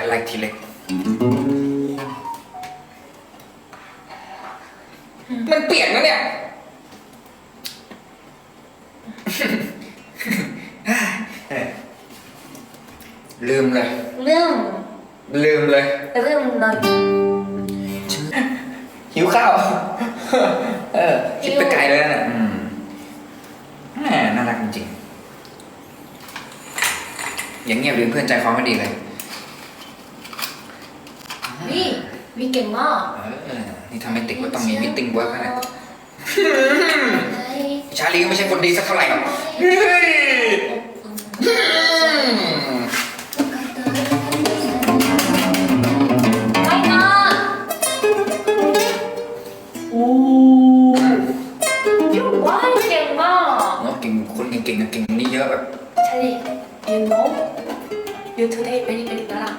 I like ทีเล็กมันเปียกนะเนี่ย ลืมเลย เรื่องลืมเลย เรื่องนอนหิวข้าว เออคิดไปไกลเลยนะเนี่ยอืมแหมน่ารักจริงๆอย่างเงียบลืมเพื่อนใจคอไม่ดีเลย วิวิเก่งมากเออนี่ทำให้ติดว่าต้องมีมิทติ้งเวิร์กนะชาลีก็ไม่ใช่คนดีสักเท่าไหร่หรอกเฮ้ยอืมไม่นะโอ้ยูว้ายเก่งมากเนาะเก่งคนเก่งๆกับเก่งนี่เยอะแบบใช่ you know you today very very น่ารัก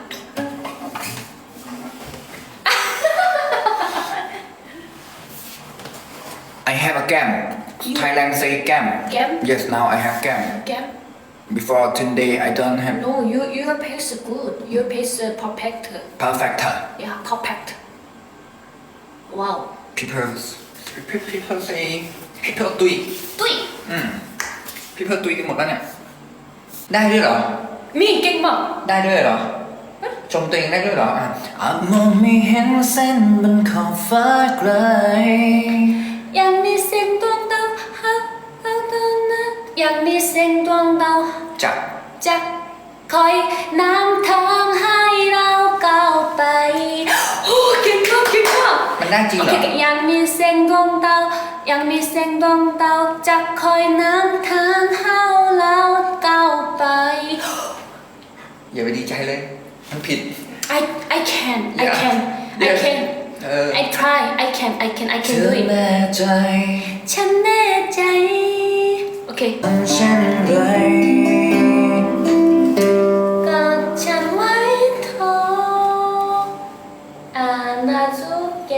I have a gam Thailand say gam Gam? Yes now I have gam แก้ม Before today I don't have no you your pace is good your pace is perfect perfect yeah perfect wow people people say people ตุยตุ้ยอืม people ตุยกันหมดแล้วเนี่ย ได้ด้วยเหรอมีเก่งมาก ได้ด้วยเหรอ ชมตัวเองได้ด้วยเหรออะอาจมองไม่เห็นเส้นบนขอบฟ้าไกล งมีเสียงดวงดาวจับจะคอยนำทางให้เราก้าวไปโอ้เก่งมากเก่งมากมันได้จริงโอเหรเคอยังมีเสียงดวงดาวยังมีเสียงดวงดาวจะคอยนำทางให้เราก้าวไปอย่าไปดีใจเลย มันผิด I I can I Yeah. can I Yes. can เออ I try I can I can I เธ can อ do it แน่ เคฉัไกอดฉันไว้ทออาณาจุเก